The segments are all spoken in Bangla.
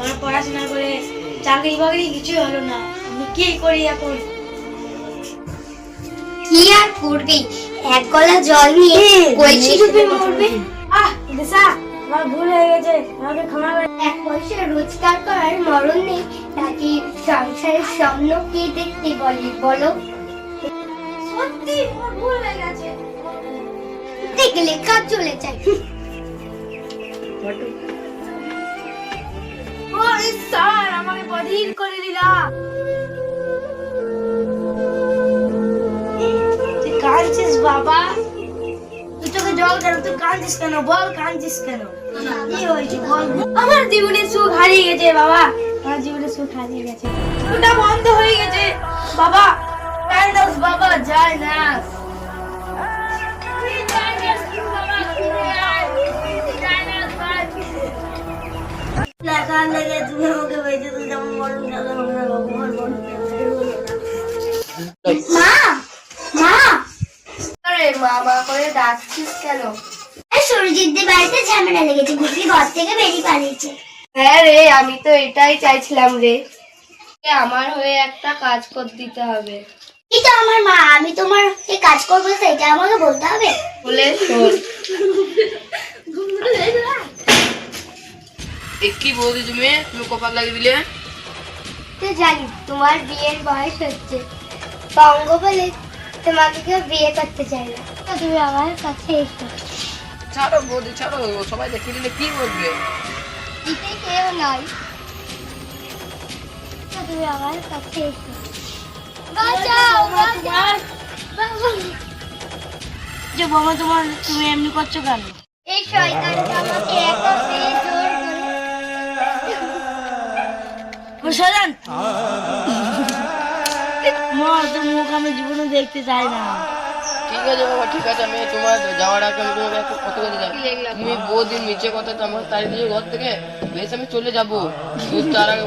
আমার পড়াশোনা করে চাকরি বাকরি কিছুই হলো না। আমি কি করি এখন? কি আর করবি? এক গলা জল নিয়ে কলসি ডুবে মরবে? আহ দিশা আমার ভুল হয়ে গেছে। আমাকে ক্ষমা করে এক পয়সা রোজগার করার মরণ নেই। তাকে সংসারের স্বপ্ন কে দেখতে বলে বলো? সত্যি আমার ভুল হয়ে গেছে। দেখলে কাজ চলে যায়। ও দিলা। তুই কাঁদছিস বাবা? কেন? বল, কাঁদছিস কেন? কি হয়েছে বল? আমার জীবনের সুখ হারিয়ে গেছে বাবা। আমার জীবনের সুখ হারিয়ে গেছে। ওটা বন্ধ হয়ে গেছে। বাবা যায় বাবা, যায় না। লেখার লেগে তুমি আমাকে বেঁচে তুমি যেমন মরণ গেল আমরা ভগবান মা মা। আরে মা মা করে ডাকছিস কেন? সুরজিৎদের বাড়িতে ঝামেলা লেগেছে বুঝলি ঘর থেকে বেরিয়ে পালিয়েছে। হ্যাঁ রে আমি তো এটাই চাইছিলাম রে। আমার হয়ে একটা কাজ করে দিতে হবে। এই তো আমার মা আমি তোমার এই কাজ করব সেটা আমাকে বলতে হবে? বলে শোন। কি বৌদি তুমি? তুমি কপাল লাগিয়ে দিলে? তো জানি তোমার বিয়ের বয়স হচ্ছে। পঙ্গ বলে তোমাকে কেউ বিয়ে করতে চায় না। তো তুমি আমার কাছে এসো। ছাড়ো বৌদি ছাড়ো। সবাই দেখে নিলে কি বলবে? দিতে কেউ নয়। তো তুমি আমার কাছে এসো। বাঁচাও বাঁচাও। যে বাবা তোমার তুমি এমনি করছ কেন? এই শয়তানটা আমাকে একা পেয়ে সাজান মা মুখ আমি জীবনে দেখতে চাই না। ঠিক আছে বাবা, ঠিক আছে, আমি তোমার যাওয়ার আগে আমি তোমাকে একটা কথা বলতে চাই। তুমি বহুদিন নিচে কথা তো আমার তাই দিয়ে ঘর থেকে বেশ আমি চলে যাব। তার আগে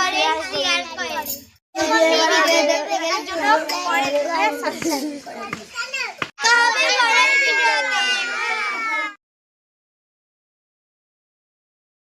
我리 빨.